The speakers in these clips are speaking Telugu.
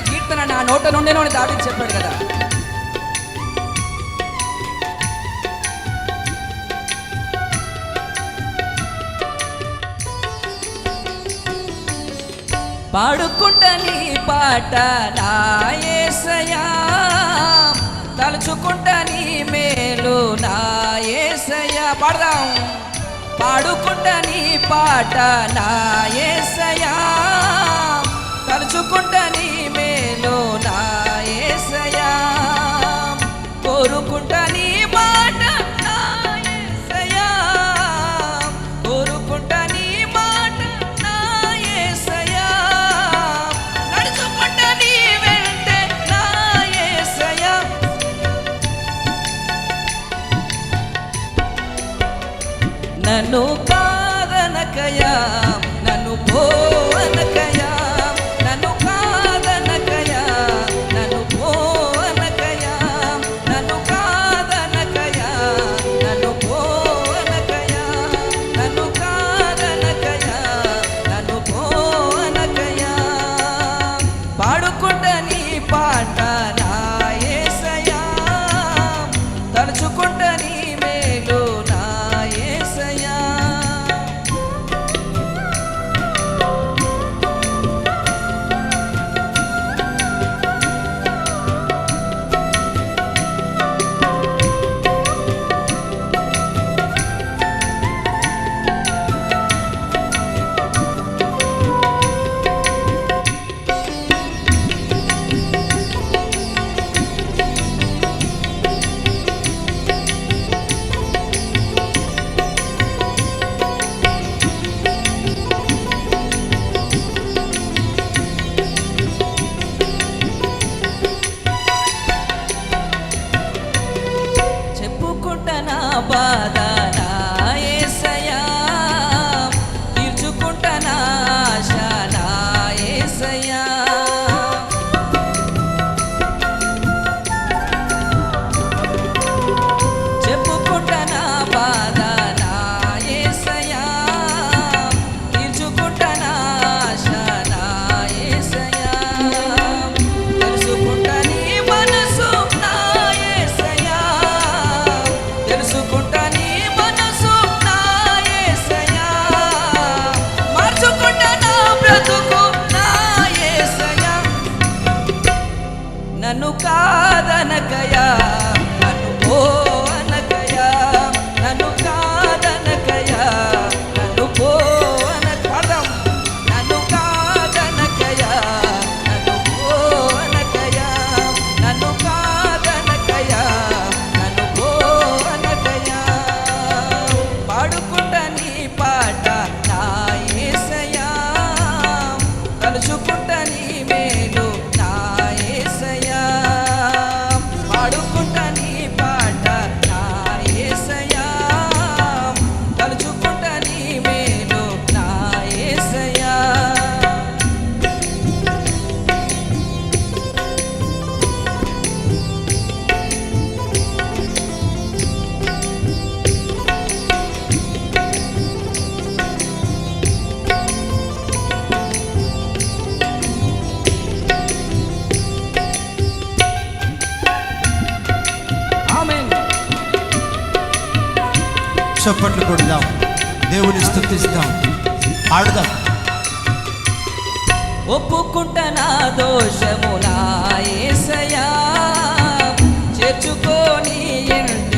కీర్తన నా నోట నుండి నుండి దాటి చెప్పాడు కదా. పాడుకుంటనీ పాట నాయసయా తలుచుకుంటనీ మేలు నాయసయా పాడదాం. పాడుకుంటనీ పాట నాయసయా తలుచుకుంటనీ నన్ను కాదనకయా నన్ను పోవనకయా నన్ను కాదనకయా నన్ను పోవనకయా నన్ను కాదనకయా నన్ను పోవనకయా నన్ను కాదనకయా నన్ను పోవనకయా. పాడుకుంట నీ పాట నను కాదనకయా నన్ను చప్పట్లు కొడదాం. దేవుని స్థుతిస్తాం ఆడదాం ఒప్పుకుంట నా దోషము ఏసయా చేర్చుకోని ఎండి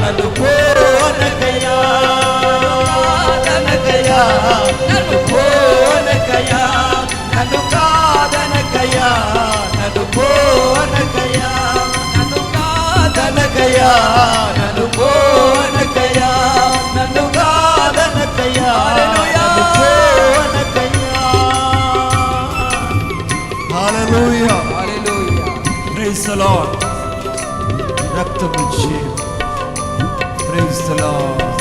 నన్ను కోనకయ్యా కాదనకయ్యా నన్ను కోనకయ్యా నన్ను కాదనకయ్యా నన్ను కోనకయ్యా నన్ను కాదనకయ్యా నన్ను కోనకయ్యా నన్ను కాదనకయ్యా నన్ను కోనకయ్యా హల్లెలూయా Rakta Praise the Lord.